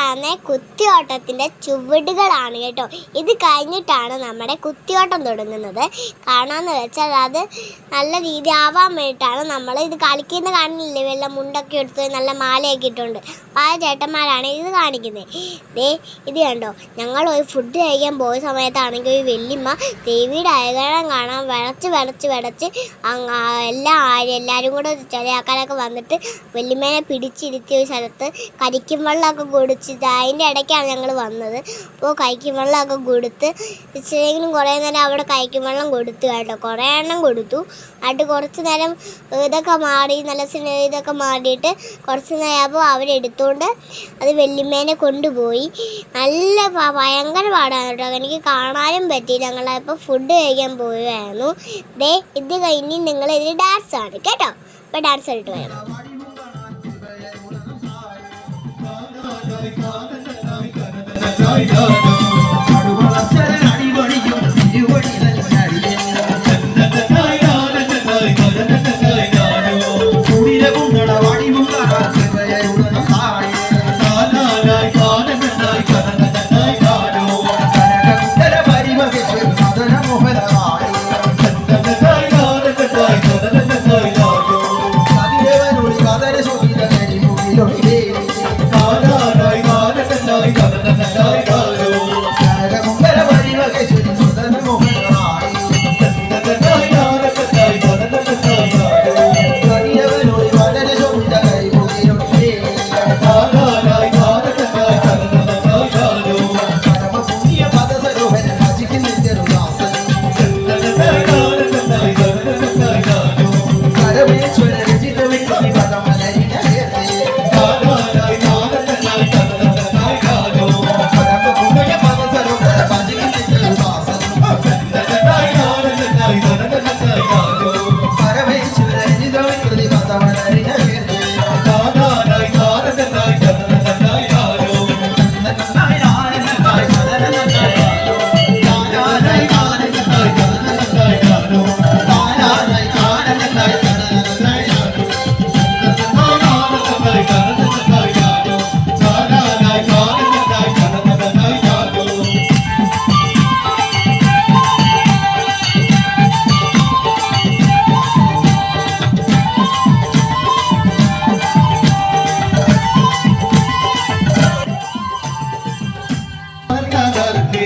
Hi friends ഇത് കുത്തിയോട്ടത്തിന്റെ ചുവടുകളാണ് കേട്ടോ. ഇത് കഴിഞ്ഞിട്ടാണ് നമ്മുടെ കുത്തിയോട്ടം തുടങ്ങുന്നത്. കാണാന്ന് വെച്ചാൽ അത് നല്ല രീതി ആവാൻ വേണ്ടിയിട്ടാണ് നമ്മൾ ഇത് കളിക്കുന്ന കാണുന്നില്ലേ വല്ല മുണ്ടൊക്കെ എടുത്ത് നല്ല മാലയൊക്കെ ഇട്ടുണ്ട് ആ ചേട്ടന്മാരാണ് ഇത് കാണിക്കുന്നത്. ദേ ഇത് കണ്ടോ? ഞങ്ങൾ ഒരു ഫുഡ് കഴിക്കാൻ പോയ സമയത്താണെങ്കിൽ ഒരു വെല്ലിമ്മ ദേവിയുടെ അയകണം കാണാൻ വിളച്ച് വിളച്ച് വിളച്ച് എല്ലാ എല്ലാവരും കൂടെ ചില ആൾക്കാരൊക്കെ വന്നിട്ട് വെല്ലിമ്മേനെ പിടിച്ചിരുത്തിയ ഒരു സ്ഥലത്ത് കരിക്കും വെള്ളമൊക്കെ കുടിച്ചിട്ട് അതിന്റെ ഇടയ്ക്കാണ് ഞങ്ങൾ വന്നത്. അപ്പോൾ കൈക്കും വെള്ളമൊക്കെ കൊടുത്ത് ഇച്ചിരിയെങ്കിലും കുറേ നേരം അവിടെ കൈക്കും വെള്ളം കൊടുത്തു കേട്ടോ. കുറേ എണ്ണം കൊടുത്തു. എന്നിട്ട് കുറച്ച് നേരം ഇതൊക്കെ മാറി നല്ല സ്നേ- ഇതൊക്കെ മാറിയിട്ട് കുറച്ച് നേരമാകുമ്പോൾ അവരെടുത്തുകൊണ്ട് അത് വെള്ളിമേനെ കൊണ്ടുപോയി. നല്ല ഭയങ്കര പാടാണ് കേട്ടോ. എനിക്ക് കാണാനും പറ്റി ഞങ്ങളപ്പോൾ ഫുഡ് കഴിക്കാൻ പോവുകയായിരുന്നു. ദേ ഇത് കഴിഞ്ഞ് നിങ്ങൾ ഇതിൽ ഡാൻസ് ആണ് കേട്ടോ. അപ്പോൾ dance Jai Jai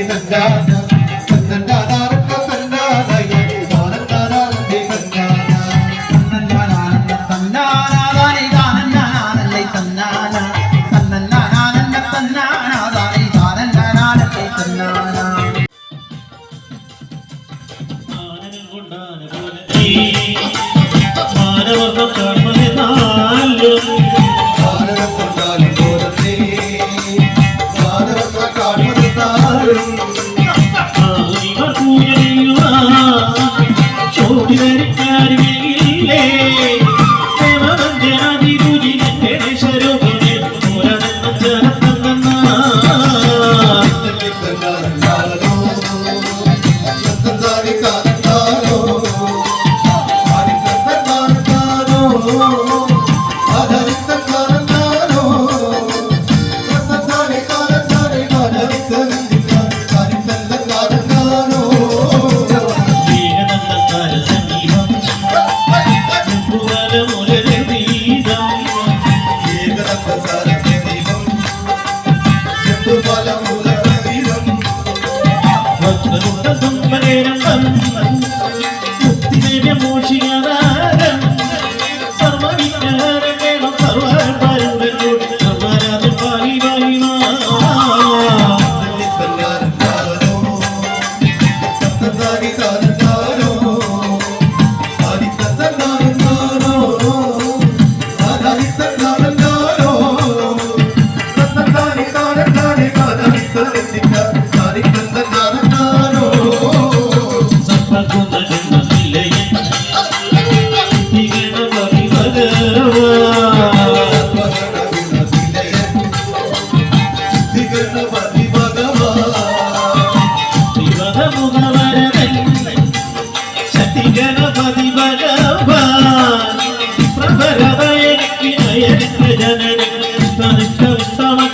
the dark.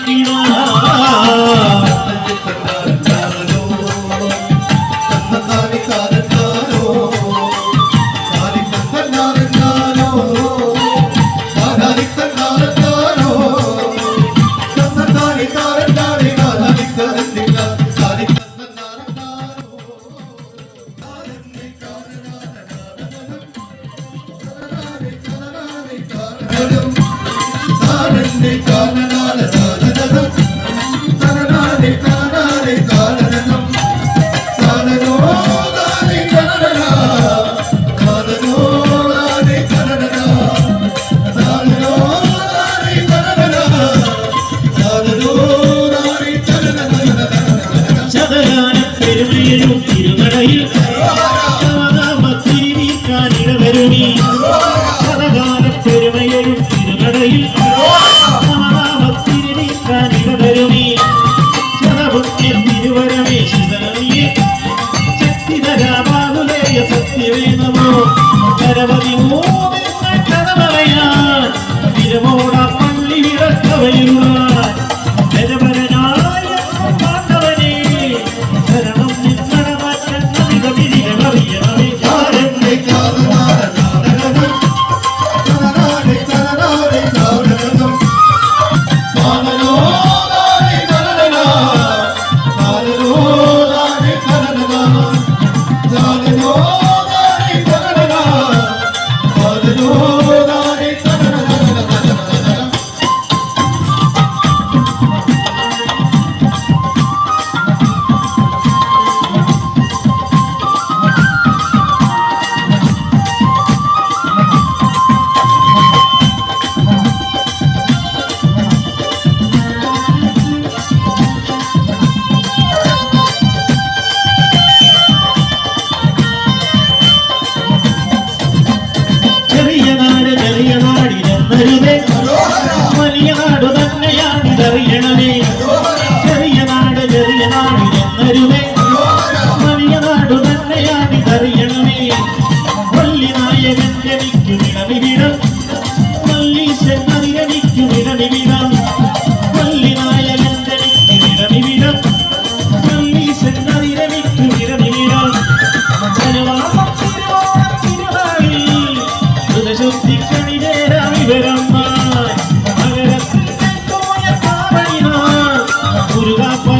ಕಾಣಿಡುವ You. Oh.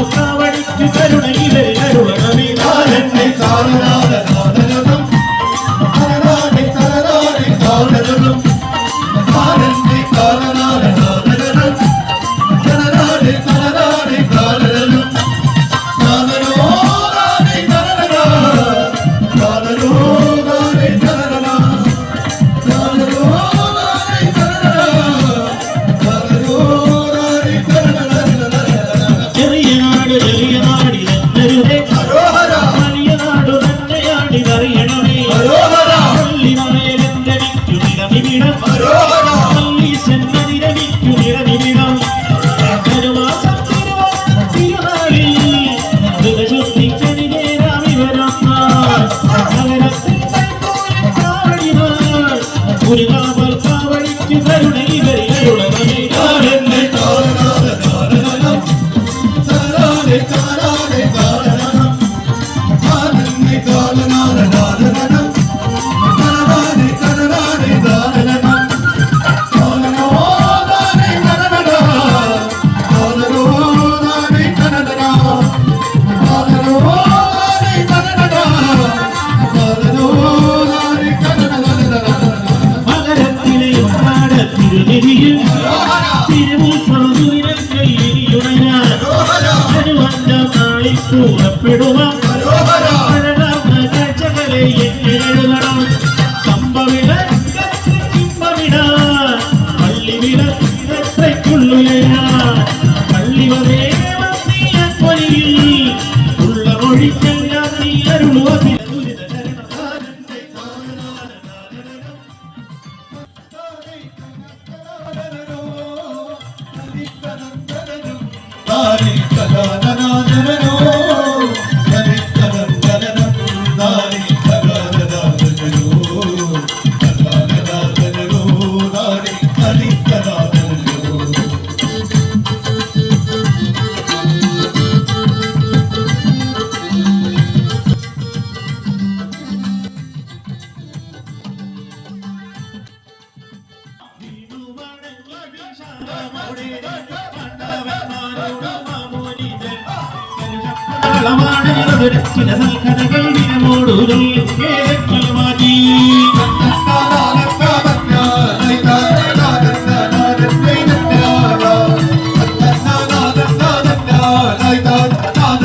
Vamos, vamos.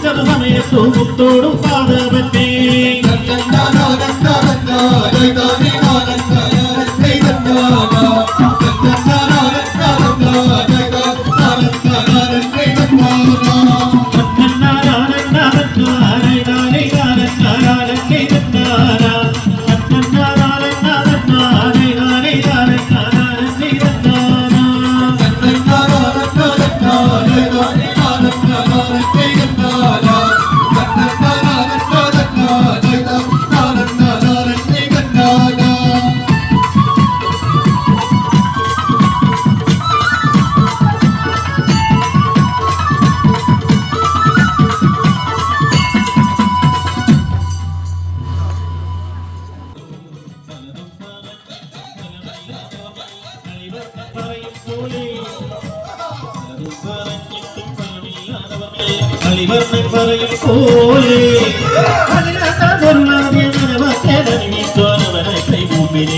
seu dos homens, sou o futuro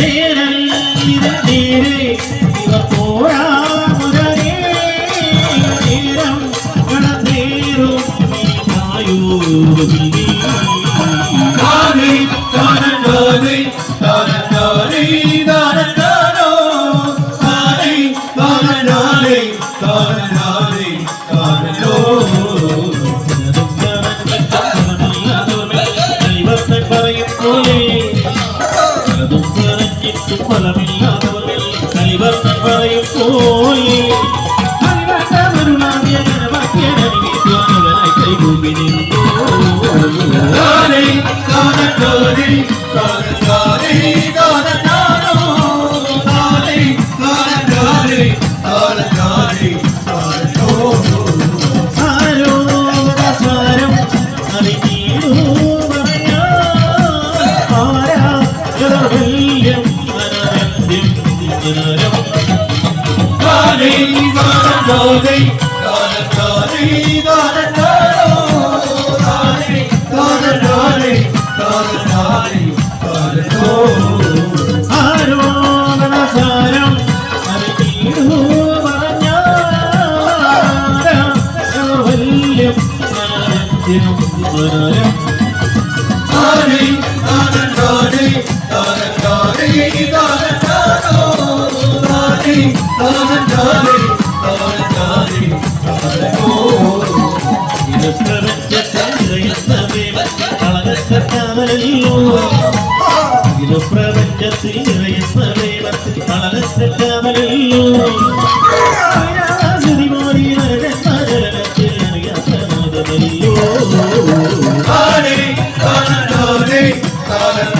Cheran இருந்தீரே இவர் போரா முதலே. நேரம் கடந்தேரும் தாயூர் காட்டும் பலமில்லாதவர்கள் கலிவர் வரையும் போலே. கை பூமி நின்றோ காண Nani, nani, nani, nani, Nani, nani, nani, nani, nani, nani, no. Nani, nani, nani, nani, nani, nani,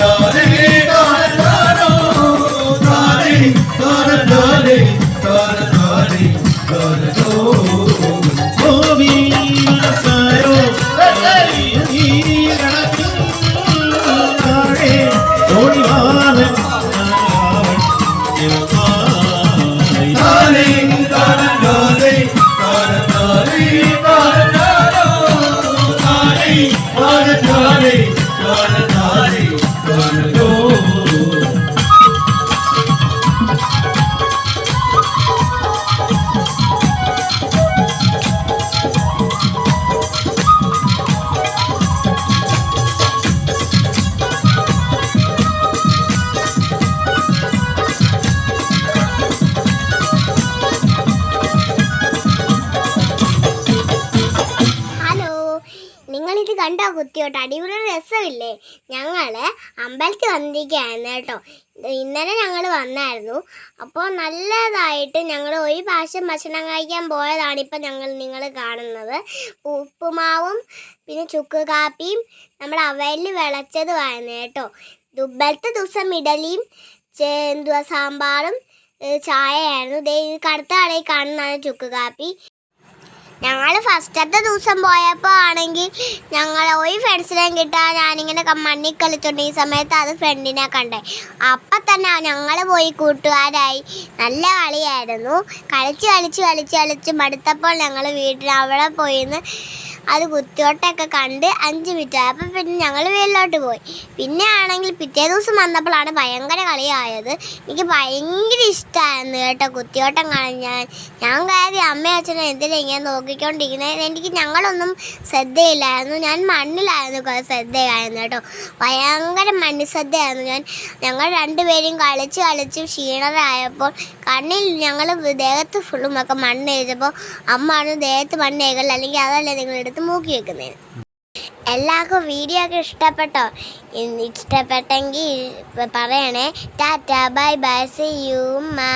കുത്തിയോട്ടോ അടിപൊളി രസമില്ലേ? ഞങ്ങൾ അമ്പലത്തിൽ വന്നിരിക്കുകയായിരുന്നു കേട്ടോ. ഇന്നലെ ഞങ്ങൾ വന്നായിരുന്നു. അപ്പോൾ നല്ലതായിട്ട് ഞങ്ങൾ ഒരു പ്രാവശ്യം ഭക്ഷണം കഴിക്കാൻ പോയതാണ് ഇപ്പം ഞങ്ങൾ നിങ്ങൾ കാണുന്നത്. ഉപ്പുമാവും പിന്നെ ചുക്ക് കാപ്പിയും നമ്മുടെ അവയിൽ വിളച്ചതുമായിരുന്നു കേട്ടോ. ദുബലത്തെ ദിവസം ഇഡലിയും ചേ- എന്തുവാ സാമ്പാറും ചായയായിരുന്നു. ദേ കടുത്ത കടയിൽ കാണുന്നതാണ് ചുക്ക് കാപ്പി. ഞങ്ങൾ ഫസ്റ്റത്തെ ദിവസം പോയപ്പോൾ ആണെങ്കിൽ ഞങ്ങൾ ഒരു ഫ്രണ്ട്സിനെയും കിട്ടാൻ ഞാനിങ്ങനെ മണ്ണിൽ കളിച്ചോണ്ട് ഈ സമയത്ത് അത് ഫ്രണ്ടിനെ കണ്ടേ. അപ്പം തന്നെ ഞങ്ങൾ പോയി കൂട്ടുകാരായി. നല്ല കളിയായിരുന്നു. കളിച്ച് കളിച്ച് കളിച്ച് കളിച്ച് മടുത്തപ്പോൾ ഞങ്ങൾ വീട്ടിൽ അവിടെ പോയിന്ന് അത് കുത്തിയോട്ടൊക്കെ കണ്ട് അഞ്ച് മിനിറ്റ് ആയപ്പോൾ പിന്നെ ഞങ്ങൾ വീട്ടിലോട്ട് പോയി. പിന്നെ ആണെങ്കിൽ പിറ്റേ ദിവസം വന്നപ്പോഴാണ് ഭയങ്കര കളിയായത്. എനിക്ക് ഭയങ്കര ഇഷ്ടമായിരുന്നു കേട്ടോ കുത്തിയോട്ടം കാണാൻ. ഞാൻ ഞാൻ കയറി അമ്മയും അച്ഛനും എന്തിനാ ഇങ്ങനെ നോക്കിക്കൊണ്ടിരിക്കുന്നത് എനിക്ക് ഞങ്ങളൊന്നും ശ്രദ്ധയില്ലായിരുന്നു. ഞാൻ മണ്ണിലായിരുന്നു ശ്രദ്ധയായിരുന്നു കേട്ടോ. ഭയങ്കര മണ്ണിൽ ശ്രദ്ധയായിരുന്നു ഞാൻ. ഞങ്ങൾ രണ്ടുപേരും കളിച്ച് കളിച്ച് ക്ഷീണരായപ്പോൾ കണ്ണിൽ ഞങ്ങൾ ദേഹത്ത് ഫുള്ളും ഒക്കെ മണ്ണ് എഴുതപ്പോൾ അമ്മ ആണ് ദേഹത്ത് മണ്ണ് കഴിക്കൽ അല്ലെങ്കിൽ അതല്ലേ നിങ്ങൾ എടുത്ത് മൂക്കി വെക്കുന്നതിന്. എല്ലാവർക്കും വീഡിയോ ഒക്കെ ഇഷ്ടപ്പെട്ടോ? ഇഷ്ടപ്പെട്ടെങ്കിൽ പറയണേ. Tata bye bye see you മാ